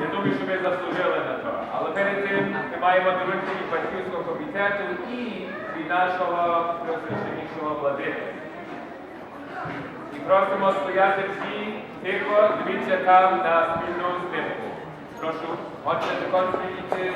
я думаю, що ми заслужили на то. Але перед тим ми маємо доручення батьківського комітету і від нашого просвященішого владика. І просимо стояти всі тихо, дивіться там на спільну знімку. Прошу, отже, до конференції